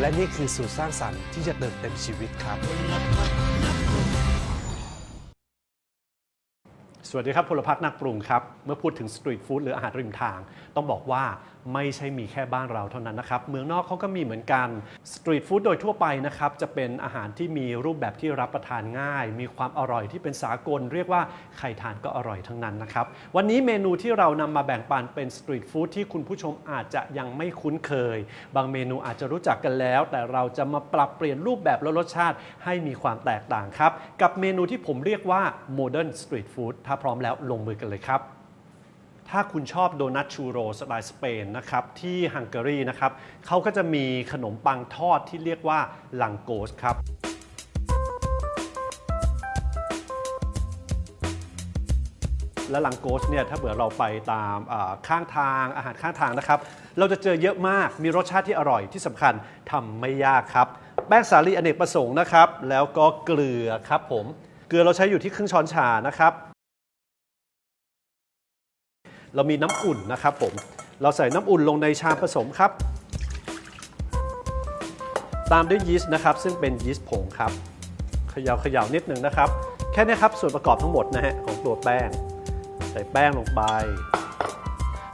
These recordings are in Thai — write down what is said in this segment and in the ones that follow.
และนี่คือสูตรสร้างสรรค์ที่จะเติมเต็มชีวิตครับ สวัสดีครับพลพักนักปรุงครับ เมื่อพูดถึงสตรีทฟู้ดหรืออาหารริมทาง ต้องบอกว่าไม่ใช่มีแค่บ้านเราเท่านั้นนะครับ เมืองนอกเขาก็มีเหมือนกันสตรีทฟู้ดโดยทั่วไปนะครับจะเป็นอาหารที่มีรูปแบบที่รับประทานง่าย มีความอร่อยที่เป็นสากล เรียกว่าใครทานก็อร่อยทั้งนั้นนะครับ วันนี้เมนูที่เรานำมาแบ่งปันเป็นสตรีทฟู้ดที่คุณผู้ชมอาจจะยังไม่คุ้นเคย บางเมนูอาจจะรู้จักกันแล้ว แต่เราจะมาปรับเปลี่ยนรูปแบบและรสชาติให้มีความแตกต่างครับ กับเมนูที่ผมเรียกว่า Modern Street Food ถ้าพร้อมแล้วลงมือกันเลยครับ ถ้าคุณชอบโดนัทชูโรสไตล์สเปนนะครับที่ฮังการีนะครับเขาก็จะมีขนมปังทอดที่เรียกว่าลังโกสครับและลังโกสเนี่ยถ้าเผื่อเราไปตามข้างทางอาหารข้างทางนะครับ เราจะเจอเยอะมากมีรสชาติที่อร่อยที่สำคัญทำไม่ยากครับ แป้งสาลีอเนกประสงค์นะครับ แล้วก็เกลือครับผม เกลือเราใช้อยู่ที่ครึ่งช้อนชานะครับ เรามีน้ำอุ่นนะครับผม เราใส่น้ำอุ่นลงในชามผสมครับ ตามด้วยยีสต์นะครับ ซึ่งเป็นยีสต์ผงครับเขย่าเขย่านิดหนึ่งนะครับ แค่นี้ครับส่วนประกอบทั้งหมดนะฮะของตัวแป้ง ใส่แป้งลงไป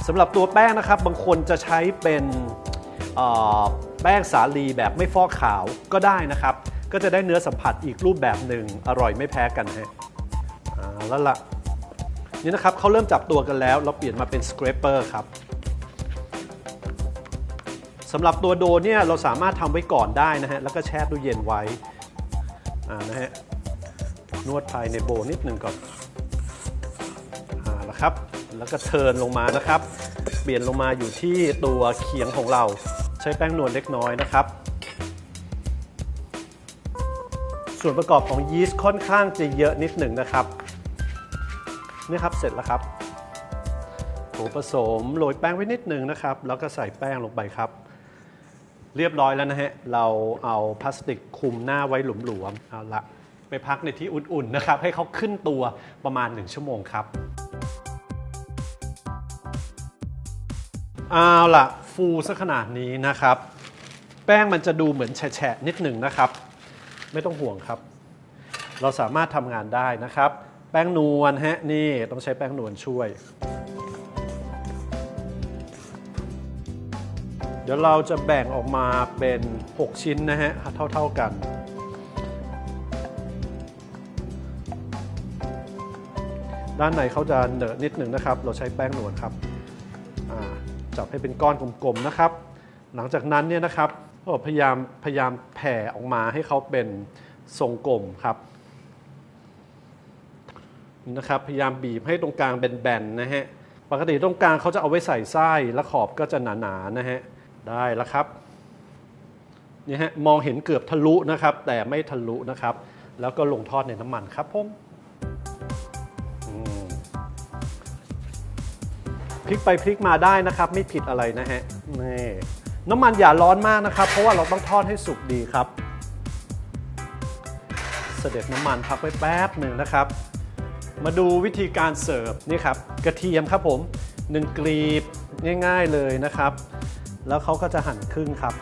สำหรับตัวแป้งนะครับ บางคนจะใช้เป็นแป้งสาลีแบบไม่ฟอกขาวก็ได้นะครับ ก็จะได้เนื้อสัมผัสอีกรูปแบบหนึ่งอร่อยไม่แพ้กันฮะแล้วล่ะ นี่นะครับเขาเริ่มจับตัวกันแล้ว เราเปลี่ยนมาเป็นสคร a เปอร์ครับสำหรับตัวโดเนี่ยเราสามารถทำไว้ก่อนได้นะฮะ แล้วก็แช่ตู้เย็นไว้นะฮะ นวดภายในโบนิดหนึ่งก่อนอ่าแล้วครับ แล้วก็เทิร์นลงมานะครับ เปลี่ยนลงมาอยู่ที่ตัวเคียงของเรา ใช้แป้งนวลเล็กน้อยนะครับ ส่วนประกอบของยีสต์ค่อนข้างจะเยอะนิดหนึ่งนะครับ นี่ครับเสร็จแล้วครับโถผสมโรยแป้งไว้นิดหนึ่งนะครับ แล้วก็ใส่แป้งลงไปครับ เรียบร้อยแล้วนะฮะ เราเอาพลาสติกคุมหน้าไว้หลวมๆเอาละไปพักในที่อุ่นๆนะครับ ให้เขาขึ้นตัวประมาณ 1 ชั่วโมงครับเอาล่ะ ฟูซะขนาดนี้นะครับ แป้งมันจะดูเหมือนแฉะนิดหนึ่งนะครับ ไม่ต้องห่วงครับ เราสามารถทำงานได้นะครับ ป้งนวลฮะนี่ต้องใช้แป้งนวลช่วย เดี๋ยวเราจะแบ่งออกมาเป็น 6 ชิ้นนะฮะเท่า ๆกัน ด้านในเขาจะเหนอะนิดหนึ่งนะครับ เราใช้แป้งนวลครับจับให้เป็นก้อนกลมๆนะครับ หลังจากนั้นเนี่ยนะครับพยายามพยายามแผ่ออกมาให้เขาเป็นทรงกลมครับ นะครับพยายามบีบให้ตรงกลางเป็นแบนๆนะฮะปกติตรงกลางเขาจะเอาไว้ใส่ไส้แล้วขอบก็จะหนาๆนะฮะได้แล้วครับนี่ฮะมองเห็นเกือบทะลุนะครับ แต่ไม่ทะลุนะครับ แล้วก็ลงทอดในน้ำมันครับผมอืมพลิกไปพลิกมาได้นะครับ ไม่ผิดอะไรนะฮะนี่น้ำมันอย่าร้อนมากนะครับ เพราะว่าเราต้องทอดให้สุกดีครับ เสด็จน้ำมันพักไว้แป๊บหนึ่งนะครับ มาดูวิธีการเสิร์ฟนี่ครับกระเทียมครับผมหนึ่งกรีบง่ายๆเลยนะครับ แล้วเขาก็จะหั่นครึ่งครับ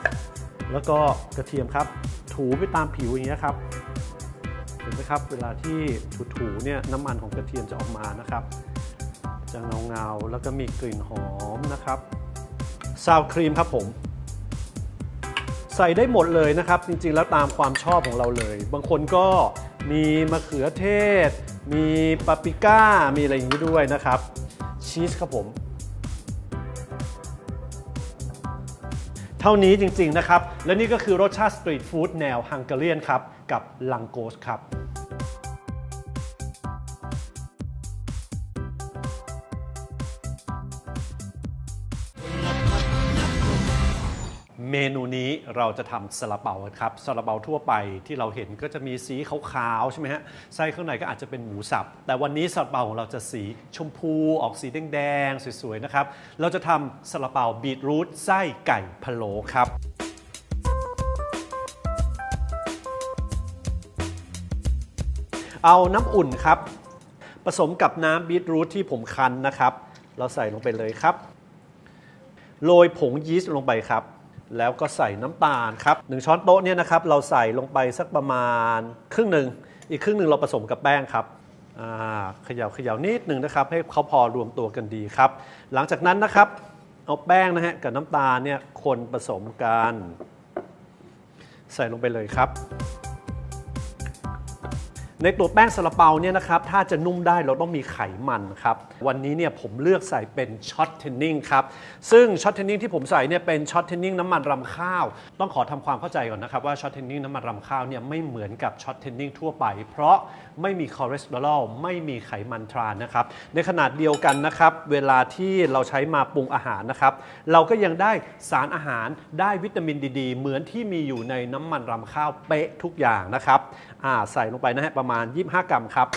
แล้วก็กระเทียมครับ ถูไปตามผิวอย่างนี้ยครับเห็นไหมครับเวลาที่ถูๆเนี่ยน้ำมันของกระเทียมจะออกมานะครับ จะเงาๆแล้วก็มีกลิ่นหอมนะครับซาวครีมครับผม ใส่ได้หมดเลยนะครับ จริงๆแล้วตามความชอบของเราเลย บางคนก็มีมะเขือเทศ มีปาปริก้า มีอะไรอย่างนี้ด้วยนะครับ ชีสครับผม เท่านี้จริงๆนะครับ และนี่ก็คือรสชาติสตรีทฟู้ดแนวฮังการีนครับ กับลังโกสครับ เมนูนี้เราจะทำซาลาเปาครับซาลาเปาทั่วไปที่เราเห็นก็จะมีสีขาวๆใช่ไหมฮะไส้ข้างในก็อาจจะเป็นหมูสับ แต่วันนี้ซาลาเปาของเราจะสีชมพูออกสีแดงๆสวยๆนะครับเราจะทำซาลาเปาบีทรูทไส้ไก่พะโล้ครับเอาน้ำอุ่นครับ ผสมกับน้ำบีทรูทที่ผมคั้นนะครับ เราใส่ลงไปเลยครับ โรยผงยีสต์ลงไปครับ แล้วก็ใส่น้ำตาลครับหนึ่งช้อนโต๊ะเนี่ยนะครับเราใส่ลงไปสักประมาณครึ่งหนึ่งอีกครึ่งหนึ่งเราผสมกับแป้งครับเขย่าเขย่านิดหนึ่งนะครับ ให้เขาพอรวมตัวกันดีครับ หลังจากนั้นนะครับ เอาแป้งนะฮะกับน้ำตาลเนี่ยคนผสมกัน ใส่ลงไปเลยครับ ในตัวแป้งซาลาเปาเนี่ยนะครับถ้าจะนุ่มได้เราต้องมีไขมันครับวันนี้เนี่ยผมเลือกใส่เป็นช็อตเทนนิ่งครับซึ่งช็อตเทนนิ่งที่ผมใส่เนี่ยเป็นช็อตเทนนิ่งน้ำมันรำข้าว ต้องขอทำความเข้าใจก่อนนะครับว่าช็อตเทนนิ่งน้ำมันรำข้าวเนี่ยไม่เหมือนกับช็อตเทนนิ่งทั่วไป เพราะไม่มีคอเลสเตอรอลไม่มีไขมันทรานนะครับ ในขนาดเดียวกันนะครับ เวลาที่เราใช้มาปรุงอาหารนะครับ เราก็ยังได้สารอาหารได้วิตามินดีๆ เหมือนที่มีอยู่ในน้ำมันรำข้าวเป๊ะทุกอย่างนะครับใส่ลงไปนะฮะประมาณ 25 กรัมครับ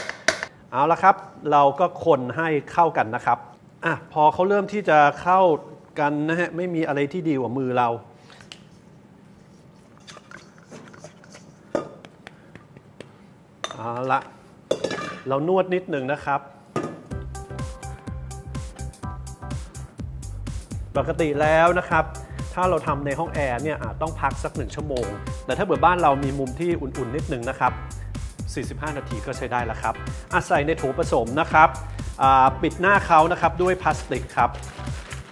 เอาละครับ เราก็คนให้เข้ากันนะครับอะพอเขาเริ่มที่จะเข้ากันนะฮะไม่มีอะไรที่ดีกว่ามือเรา เอาละเรานวดนิดหนึ่งนะครับ ปกติแล้วนะครับ ถ้าเราทำในห้องแอร์เนี่ยอาจต้องพักสักหนึ่งชั่วโมง แต่ถ้าเบื่อบ้านเรามีมุมที่อุ่นๆ นิดหนึ่งนะครับ 45 นาทีก็ใช้ได้แล้วครับอาใส่ในโถผสมนะครับปิดหน้าเขานะครับด้วยพลาสติกครับ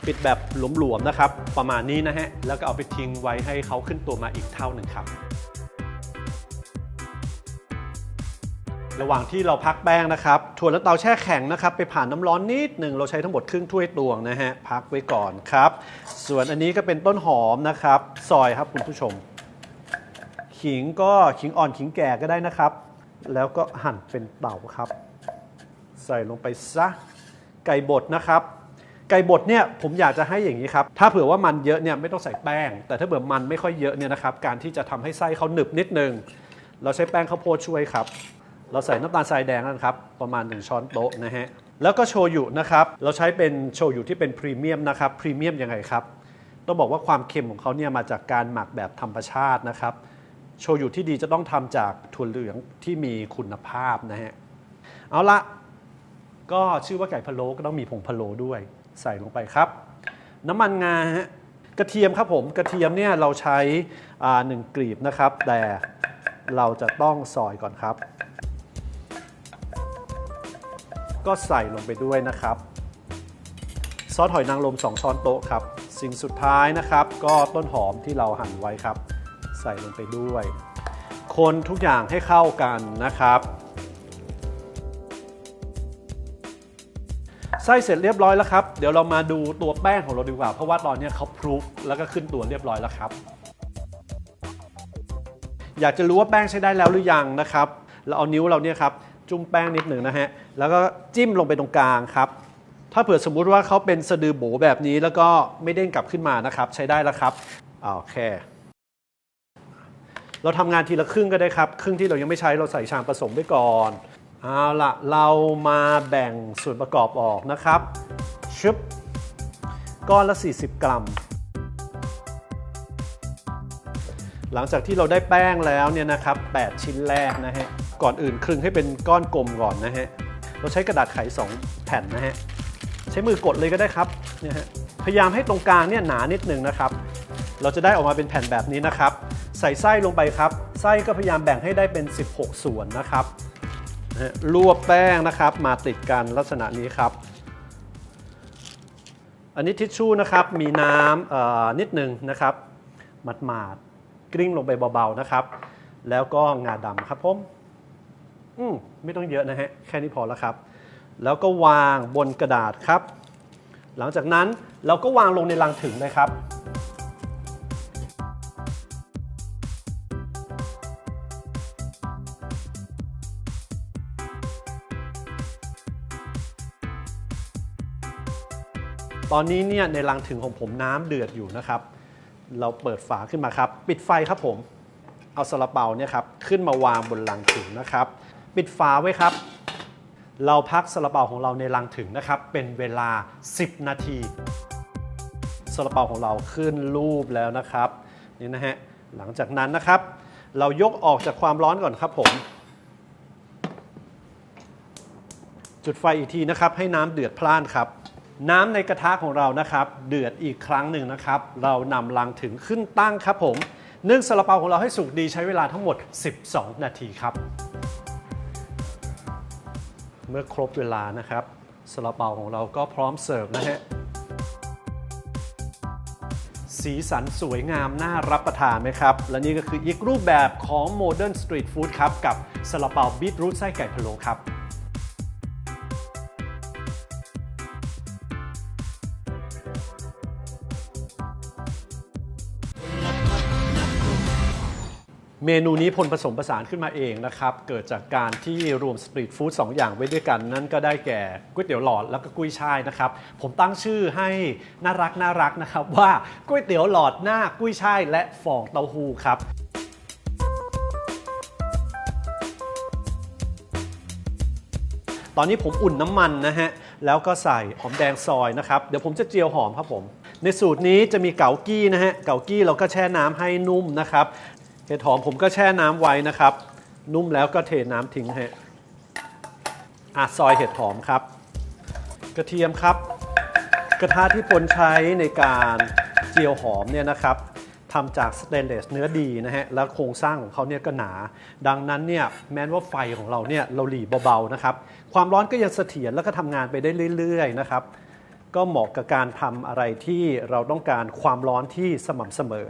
ปิดแบบหลวมๆนะครับ ประมาณนี้นะฮะ แล้วก็เอาไปทิ้งไว้ให้เขาขึ้นตัวมาอีกเท่าหนึ่งครับ ระหว่างที่เราพักแป้งนะครับถั่วและเตาแช่แข็งนะครับ ไปผ่านน้ำร้อนนิดหนึ่งเราใช้ทั้งหมดครึ่งถ้วยตวงนะฮะพักไว้ก่อนครับ ส่วนอันนี้ก็เป็นต้นหอมนะครับซอยครับคุณผู้ชม ขิงก็ขิงอ่อนขิงแก่ก็ได้นะครับ แล้วก็หั่นเป็นเต่าครับ ใส่ลงไปซะไก่บดนะครับ ไก่บดเนี่ยผมอยากจะให้อย่างนี้ครับ ถ้าเผื่อว่ามันเยอะเนี่ยไม่ต้องใส่แป้ง แต่ถ้าเผื่อมันไม่ค่อยเยอะเนี่ยนะครับ การที่จะทำให้ไส้เขาหนึบนิดนึง เราใช้แป้งข้าวโพดช่วยครับ เราใส่น้ำตาลทรายแดงนะครับ ประมาณ 1 ช้อนโต๊ะนะฮะ แล้วก็โชยุนะครับ เราใช้เป็นโชยุที่เป็นพรีเมียมนะครับ พรีเมียมยังไงครับ ต้องบอกว่าความเค็มของเขาเนี่ยมาจากการหมักแบบธรรมชาตินะครับ โชยุที่ดีจะต้องทำจากถั่วเหลืองที่มีคุณภาพนะฮะ เอาละก็ชื่อว่าไก่พะโล้ก็ต้องมีผงพะโล้ด้วย ใส่ลงไปครับ น้ำมันงาฮะกระเทียมครับผมกระเทียมเนี่ยเราใช้หนึ่งกลีบนะครับ แต่เราจะต้องซอยก่อนครับ ก็ใส่ลงไปด้วยนะครับ ซอสหอยนางรม 2 ช้อนโต๊ะครับ สิ่งสุดท้ายนะครับ ก็ต้นหอมที่เราหั่นไว้ครับ ใส่ลงไปด้วย คนทุกอย่างให้เข้ากันนะครับไส้เสร็จเรียบร้อยแล้วครับ เดี๋ยวเรามาดูตัวแป้งของเราดีกว่า เพราะว่าตอนนี้เขาพรุกแล้วก็ขึ้นตัวเรียบร้อยแล้วครับ อยากจะรู้ว่าแป้งใช้ได้แล้วหรือยังนะครับ เราเอานิ้วเราเนี่ยครับ จุ่มแป้งนิดหนึ่งนะฮะ แล้วก็จิ้มลงไปตรงกลางครับ ถ้าเผื่อสมมุติว่าเขาเป็นสะดือโบแบบนี้แล้วก็ไม่เด้งกลับขึ้นมานะครับ ใช้ได้แล้วครับอ่าโอเค เราทำงานทีละครึ่งก็ได้ครับ ครึ่งที่เรายังไม่ใช้เราใส่ชามผสมไว้ก่อนเอาละเรามาแบ่งส่วนประกอบออกนะครับชึบก้อนละ 40 กรัม หลังจากที่เราได้แป้งแล้วเนี่ยนะครับ 8 ชิ้นแรกนะฮะ ก่อนอื่นคลึงให้เป็นก้อนกลมก่อนนะฮะ เราใช้กระดาษไข 2 แผ่นนะฮะ ใช้มือกดเลยก็ได้ครับเนี่ยฮะ พยายามให้ตรงกลางเนี่ยหนานิดนึงนะครับ เราจะได้ออกมาเป็นแผ่นแบบนี้นะครับ ใส่ไส้ลงไปครับ ไส้ก็พยายามแบ่งให้ได้เป็น 16 ส่วนนะครับนะรวบแป้งนะครับมาติดกันลักษณะนี้ครับ อันนี้ทิชชู่นะครับมีน้ำนิดนึงนะครับหมาดหมาดๆกลิ้งลงไปเบาๆนะครับ แล้วก็งาดำครับผม อืมไม่ต้องเยอะนะฮะ แค่นี้พอแล้วครับ แล้วก็วางบนกระดาษครับ หลังจากนั้นเราก็วางลงในลังถึงเลยครับตอนนี้เนี่ยในรังถึงของผมน้ำเดือดอยู่นะครับ เราเปิดฝาขึ้นมาครับ ปิดไฟครับผม เอาซาลาเปาเนี่ยครับขึ้นมาวางบนรังถึงนะครับ ปิดฝาไว้ครับ เราพักซาลาเปาของเราในรังถึงนะครับ เป็นเวลา 10 นาทีซาลาเปาของเราขึ้นรูปแล้วนะครับนี่นะฮะหลังจากนั้นนะครับ เรายกออกจากความร้อนก่อนครับผม จุดไฟอีกทีนะครับ ให้น้ำเดือดพล่านครับ น้ำในกระทะของเรานะครับ เดือดอีกครั้งหนึ่งนะครับ เรานำลังถึงขึ้นตั้งครับผมนึ่งซาลาเปาของเราให้สุกดีใช้เวลาทั้งหมด 12 นาทีครับ มื่อครบเวลานะครับซาลาเปาของเราก็พร้อมเสิร์ฟนะฮะสีสันสวยงามน่ารับประทานไหมครับ และนี่ก็คืออีกรูปแบบของโมเดิร์นสตรีทฟู้ดครับ กับซาลาเปาบีทรูทไส้ไก่พะโล้ครับ เมนูนี้พลผสมผสานขึ้นมาเองนะครับ เกิดจากการที่รวมสตรีทฟู้ดสองอย่างไว้ด้วยกัน นั่นก็ได้แก่ก๋วยเตี๋ยวหลอดแล้วก็กุ้ยช่ายนะครับ ผมตั้งชื่อให้น่ารักน่ารักนะครับว่าก๋วยเตี๋ยวหลอดหน้ากุ้ยช่ายและฟองเต้าหู้ครับตอนนี้ผมอุ่นน้ำมันนะฮะ แล้วก็ใส่หอมแดงซอยนะครับ เดี๋ยวผมจะเจียวหอมครับผม ในสูตรนี้จะมีเกากี้นะฮะ เกากี้เราก็แช่น้ำให้นุ่มนะครับ เห็ดหอมผมก็แช่น้ำไว้นะครับ นุ่มแล้วก็เทน้ำทิ้งฮะอะซอยเห็ดหอมครับ กระเทียมครับ กระทะที่พลใช้ในการเจียวหอมเนี่ยนะครับทำจากสเตนเลสเนื้อดีนะฮะ แล้วโครงสร้างของเขาเนี่ยก็หนา ดังนั้นเนี่ยแม้ว่าไฟของเราเนี่ยเราหลีเบาๆนะครับ ความร้อนก็ยังเสถียรแล้วก็ทำงานไปได้เรื่อยๆนะครับ ก็เหมาะกับการทำอะไรที่เราต้องการความร้อนที่สม่ำเสมอ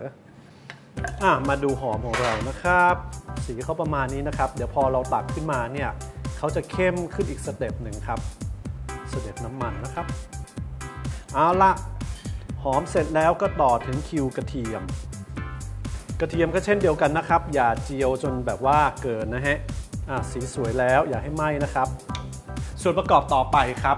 อะมาดูหอมของเรานะครับ สีเขาประมาณนี้นะครับ เดี๋ยวพอเราตักขึ้นมาเนี่ยเขาจะเข้มขึ้นอีกสเต็ปหนึ่งครับสเต็ปน้ำมันนะครับเอาละหอมเสร็จแล้วก็ต่อถึงคิวกระเทียม กระเทียมก็เช่นเดียวกันนะครับ อย่าเจียวจนแบบว่าเกินนะฮะอะสีสวยแล้วอย่าให้ไหม้นะครับ ส่วนประกอบต่อไปครับ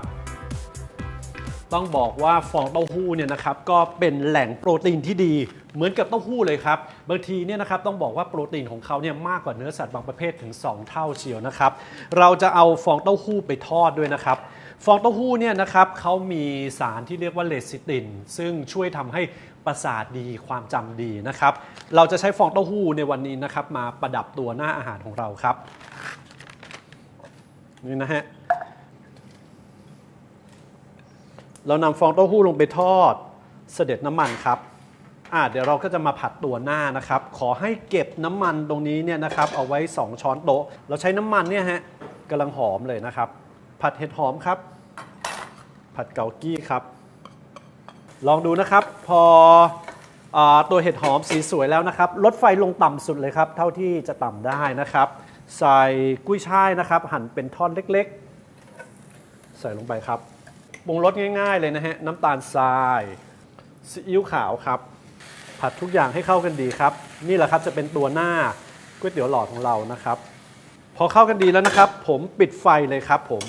ต้องบอกว่าฟองเต้าหู้เนี่ยนะครับก็เป็นแหล่งโปรตีนที่ดี เหมือนกับเต้าหู้เลยครับบางทีเนี่ยนะครับต้องบอกว่าโปรตีนของเขาเนี่ยมากกว่าเนื้อสัตว์บางประเภทถึง 2 เท่าเชียวนะครับ เราจะเอาฟองเต้าหู้ไปทอดด้วยนะครับฟองเต้าหู้เนี่ยนะครับเขามีสารที่เรียกว่าเลซิติน ซึ่งช่วยทำให้ประสาทดีความจำดีนะครับ เราจะใช้ฟองเต้าหู้ในวันนี้นะครับมาประดับตัวหน้าอาหารของเราครับนี่นะฮะ เรานำฟองเต้าหู้ลงไปทอด เสด็จน้ำมันครับอ่าเดี๋ยวเราก็จะมาผัดตัวหน้านะครับ ขอให้เก็บน้ำมันตรงนี้เนี่ยนะครับเอาไว้ 2 ช้อนโต๊ะ เราใช้น้ำมันเนี่ยฮะกำลังหอมเลยนะครับ ผัดเห็ดหอมครับ ผัดเกากี้ครับ ลองดูนะครับ พออตัวเห็ดหอมสีสวยแล้วนะครับลดไฟลงต่ำสุดเลยครับ เท่าที่จะต่ำได้นะครับ ใส่กุ้ยช่ายนะครับ หั่นเป็นท่อนเล็ก ๆ ใส่ลงไปครับ ปรุงรสง่าย ๆ เลยนะฮะ น้ำตาลทรายซีอิ๊วขาวครับ ผัดทุกอย่างให้เข้ากันดีครับ นี่แหละครับจะเป็นตัวหน้าก๋วยเตี๋ยวหลอดของเรานะครับ พอเข้ากันดีแล้วนะครับ ผมปิดไฟเลยครับ ผม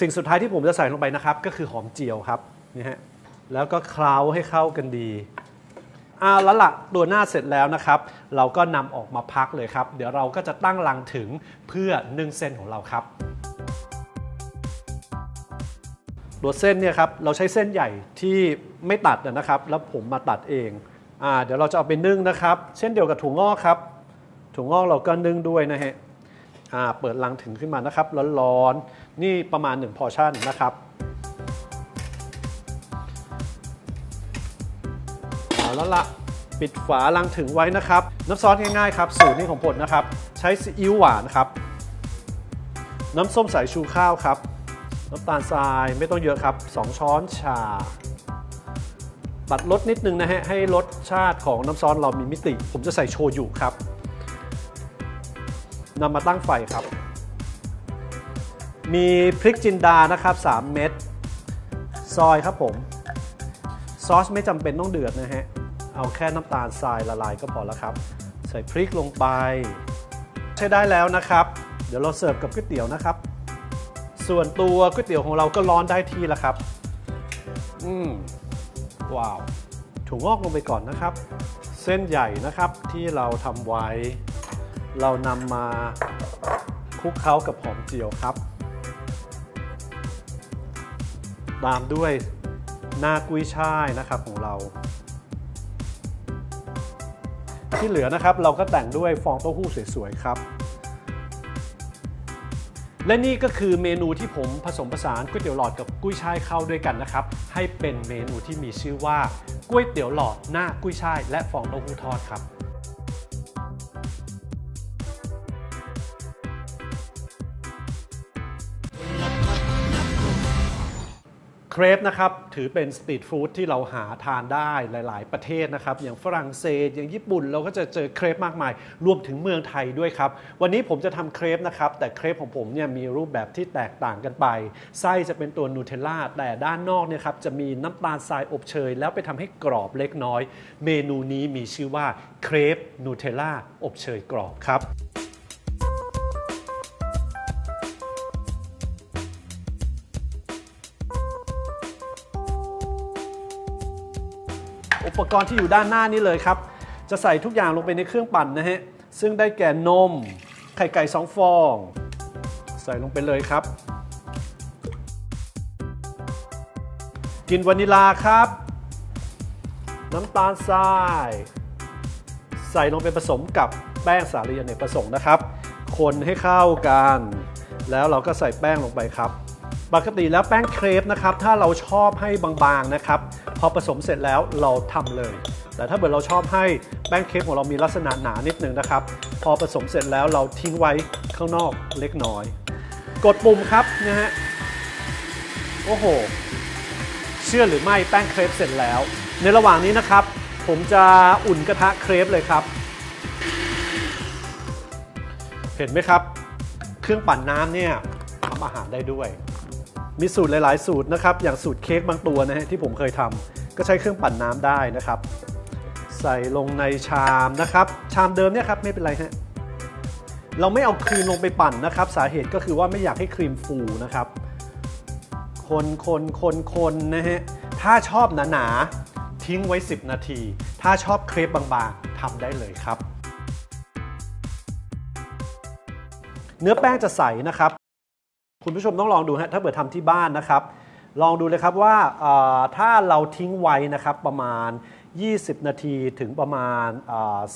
สิ่งสุดท้ายที่ผมจะใส่ลงไปนะครับ ก็คือหอมเจียวครับนี่ฮะแล้วก็เคล้าให้เข้ากันดีเอาแล้วละตัวหน้าเสร็จแล้วนะครับ เราก็นำออกมาพักเลยครับ เดี๋ยวเราก็จะตั้งรังถึงเพื่อนึ่งเส้นของเราครับ ตัวเส้นเนี่ยครับเราใช้เส้นใหญ่ที่ไม่ตัดนะครับ แล้วผมมาตัดเองอ่าเดี๋ยวเราจะเอาไปนึ่งนะครับ เช่นเดียวกับถั่วงอกครับถั่วงอกเราก็นึ่งด้วยนะฮะอ่าเปิดลังถึงขึ้นมานะครับร้อนๆนี่ประมาณ1พอชั่นนะครับเอาแล้วละปิดฝาลังถึงไว้นะครับ น้ำซอสง่ายๆครับ สูตรนี้ของผมนะครับ ใช้ซีอิ๊วหวานครับ น้ำส้มสายชูข้าวครับ น้ำตาลทรายไม่ต้องเยอะครับ 2 ช้อนชาตัดรสนิดนึงนะฮะให้รสชาติของน้ำซอสเรามีมิติ ผมจะใส่โชยุครับนำมาตั้งไฟครับ มีพริกจินดานะครับ 3 เม็ดซอยครับผม ซอสไม่จำเป็นต้องเดือดนะฮะ เอาแค่น้ำตาลทรายละลายก็พอแล้วครับ ใส่พริกลงไป ใช้ได้แล้วนะครับ เดี๋ยวเราเสิร์ฟกับก๋วยเตี๋ยวนะครับ ส่วนตัวก๋วยเตี๋ยวของเราก็ร้อนได้ที่แล้วครับ อืมว้าวถั่วงอกลงไปก่อนนะครับ เส้นใหญ่นะครับที่เราทำไว้ เรานำมาคลุกเคล้ากับหอมเจียวครับ ตามด้วยหน้ากุ้ยช่ายนะครับของเรา ที่เหลือนะครับเราก็แต่งด้วยฟองเต้าหู้สวยๆครับเและนี่ก็คือเมนูที่ผมผสมผสานก๋วยเตี๋ยวหลอดกับกุ้ยช่ายเข้าด้วยกันนะครับ ให้เป็นเมนูที่มีชื่อว่าก๋วยเตี๋ยวหลอดหน้ากุ้ยช่ายและฟองเต้าหู้ทอดครับ เครปนะครับถือเป็นสตรีทฟู้ดที่เราหาทานได้หลาย ๆ ประเทศนะครับ อย่างฝรั่งเศสอย่างญี่ปุ่นเราก็จะเจอเครปมากมาย รวมถึงเมืองไทยด้วยครับ วันนี้ผมจะทำเครปนะครับ แต่เครปของผมเนี่ยมีรูปแบบที่แตกต่างกันไป ไส้จะเป็นตัวนูเทลล่าแต่ด้านนอกเนี่ยครับจะมีน้ำตาลทรายอบเชย แล้วไปทำให้กรอบเล็กน้อย เมนูนี้มีชื่อว่าเครปนูเทลล่าอบเชยกรอบครับ อุปกรณ์ที่อยู่ด้านหน้านี้เลยครับ จะใส่ทุกอย่างลงไปในเครื่องปั่นนะฮะ ซึ่งได้แก่นม ไข่ไก่2ฟอง ใส่ลงไปเลยครับกลินวานิลาครับ น้ำตาลทราย ใส่ลงไปผสมกับแป้งสาลีอเนกประสงค์นะครับ คนให้เข้ากัน แล้วเราก็ใส่แป้งลงไปครับ ปกติแล้วแป้งเครปนะครับถ้าเราชอบให้บางๆนะครับพอผสมเสร็จแล้วเราทำเลย แต่ถ้าเกิดเราชอบให้แป้งเค้กของเรามีลักษณะหนานิดนึงนะครับพอผสมเสร็จแล้วเราทิ้งไว้ข้างนอกเล็กน้อย กดปุ่มครับนะฮะโอ้โห เชื่อหรือไม่แป้งเครปเสร็จแล้ว ในระหว่างนี้นะครับ ผมจะอุ่นกระทะเครปเลยครับ เห็นไหมครับ เครื่องปั่นน้ำเนี่ยทำอาหารได้ด้วย มีสูตรหลาย ๆ สูตรนะครับ อย่างสูตรเค้กบางตัวนะฮะที่ผมเคยทำก็ใช้เครื่องปั่นน้ำได้นะครับ ใส่ลงในชามนะครับ ชามเดิมเนี่ยครับไม่เป็นไรฮะเราไม่เอาครีมลงไปปั่นนะครับ สาเหตุก็คือว่าไม่อยากให้ครีมฟูนะครับ คนคนคนคนนะฮะถ้าชอบหนาๆทิ้งไว้ 10 นาที ถ้าชอบเครปบางๆทำได้เลยครับ เนื้อแป้งจะใสนะครับ คุณผู้ชมต้องลองดูฮะถ้าเกิดทำที่บ้านนะครับ ลองดูเลยครับว่าถ้าเราทิ้งไว้นะครับประมาณ 20 นาทีถึงประมาณ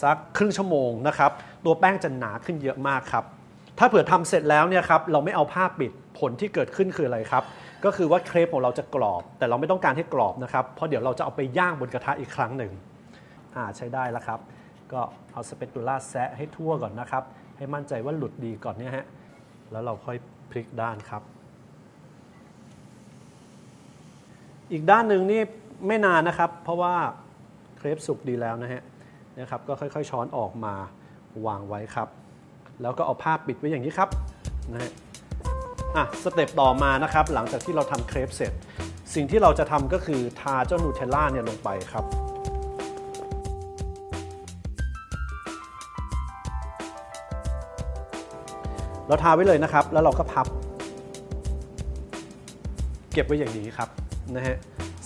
สักครึ่งชั่วโมงนะครับ ตัวแป้งจะหนาขึ้นเยอะมากครับ ถ้าเผื่อทำเสร็จแล้วเนี่ยครับเราไม่เอาผ้าปิดผลที่เกิดขึ้นคืออะไรครับ ก็คือว่าเครปของเราจะกรอบ แต่เราไม่ต้องการให้กรอบนะครับ เพราะเดี๋ยวเราจะเอาไปย่างบนกระทะอีกครั้งหนึ่งอ่าใช้ได้แล้วครับ ก็เอาสเปตูล่าแซะให้ทั่วก่อนนะครับ ให้มั่นใจว่าหลุดดีก่อนเนี่ยฮะ แล้วเราค่อยพลิกด้านครับ อีกด้านหนึ่งนี่ไม่นานนะครับ เพราะว่าเครปสุกดีแล้วนะฮะนะครับก็ค่อยๆช้อนออกมาวางไว้ครับ แล้วก็เอาผ้าปิดไว้อย่างนี้ครับนะฮะอะสเต็ปต่อมานะครับ หลังจากที่เราทำเครปเสร็จ สิ่งที่เราจะทำก็คือทาเจ้านูเทลล่าเนี่ยลงไปครับ เราทาไว้เลยนะครับ แล้วเราก็พับ เก็บไว้อย่างนี้ครับนะฮะ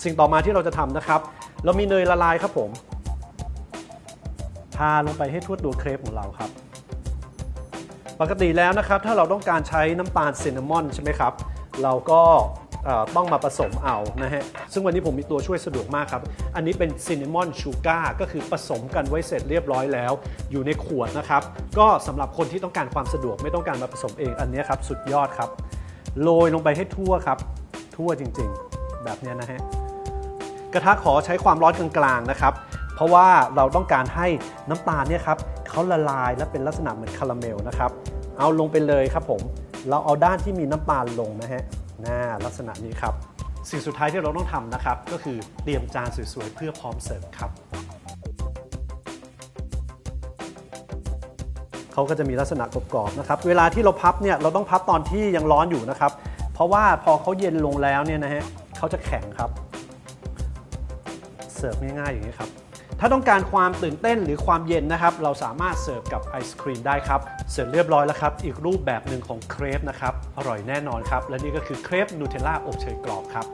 สิ่งต่อมาที่เราจะทำนะครับ เรามีเนยละลายครับผม ทาลงไปให้ทั่วตัวเครปของเราครับ ปกติแล้วนะครับ ถ้าเราต้องการใช้น้ำตาลซินนามอนใช่ไหมครับ เราก็ ต้องมาผสมเอานะฮะ ซึ่งวันนี้ผมมีตัวช่วยสะดวกมากครับ อันนี้เป็นซินนามอนชูการ์ก็คือผสมกันไว้เสร็จเรียบร้อยแล้ว อยู่ในขวดนะครับ ก็สำหรับคนที่ต้องการความสะดวกไม่ต้องการมาผสมเองอันนี้ครับสุดยอดครับ โรยลงไปให้ทั่วครับ ทั่วจริงๆ แบบนี้นะฮะ กระทะขอใช้ความร้อนกลางๆนะครับ เพราะว่าเราต้องการให้น้ำตาลเนี่ยครับเขาละลายและเป็นลักษณะเหมือนคาราเมลนะครับ เอาลงไปเลยครับผม เราเอาด้านที่มีน้ำตาลลงนะฮะ หน้าลักษณะนี้ครับ สิ่งสุดท้ายที่เราต้องทำนะครับ ก็คือเตรียมจานสวยๆ เพื่อพร้อมเสิร์ฟครับเขาก็จะมีลักษณะกรอบๆนะครับ เวลาที่เราพับเนี่ยเราต้องพับตอนที่ยังร้อนอยู่นะครับ เพราะว่าพอเขาเย็นลงแล้วเนี่ยนะฮะเขาจะแข็งครับ เสิร์ฟง่ายๆอย่างนี้ครับ ถ้าต้องการความตื่นเต้นหรือความเย็นนะครับ เราสามารถเสิร์ฟกับไอศครีมได้ครับ เสร็จเรียบร้อยแล้วครับ อีกรูปแบบหนึ่งของเครปนะครับ อร่อยแน่นอนครับ และนี่ก็คือเครปนูเทลล่าอบเชยกรอบครับ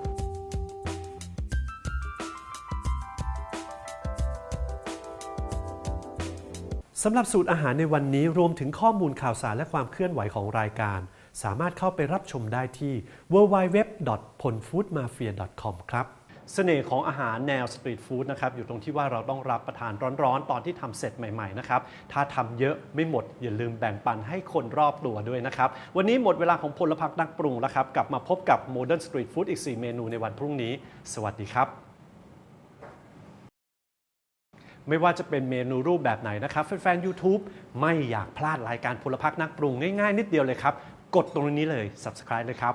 สำหรับสูตรอาหารในวันนี้รวมถึงข้อมูลข่าวสารและความเคลื่อนไหวของรายการ สามารถเข้าไปรับชมได้ที่ www.ponfoodmafia.com ครับ เสน่ห์ของอาหารแนวสตรีทฟู้ดนะครับอยู่ตรงที่ว่าเราต้องรับประทานร้อนๆ ตอนที่ทำเสร็จใหม่ๆนะครับถ้าทำเยอะไม่หมด อย่าลืมแบ่งปันให้คนรอบตัวด้วยนะครับ วันนี้หมดเวลาของพลพักนักปรุงแล้วครับ กลับมาพบกับ Modern Street Food อีก 4 เมนูในวันพรุ่งนี้ สวัสดีครับไม่ว่าจะเป็นเมนูรูปแบบไหนนะครับแฟนๆ YouTube ไม่อยากพลาดรายการพลพักนักปรุงง่ายๆ นิดเดียวเลยครับ กดตรงนี้เลย Subscribe เลยครับ